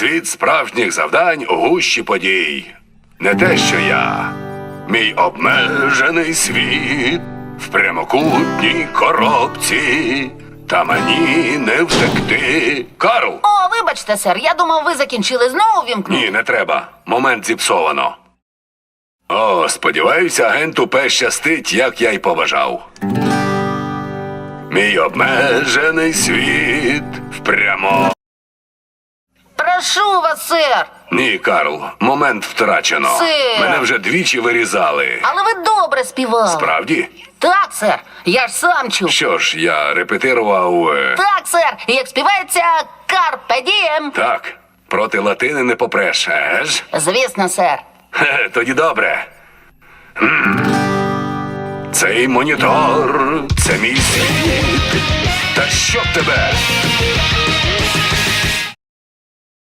Світ справжніх завдань у гущі подій. Не те, що я. Мій обмежений світ в прямокутній коробці. Та мені не втекти. Карл! О, вибачте, сер, я думав, ви закінчили знову вімкнути. Ні, не треба. Момент зіпсовано. О, сподіваюся, агенту П щастить, як я й побажав. Мій обмежений світ впрямо. Прошу вас, сер. Ні, Карл, момент втрачено. Сир. Мене вже двічі вирізали. Але ви добре співали. Справді? Так, сер. Я ж сам чув. Що ж, я репетирував. е, Так, сер. Як співається Карпе Дієм. Так, проти латини не попреш, еж? Звісно, сер. Хе, Тоді добре. М. Цей монітор, це мій світ. Та що б тебе?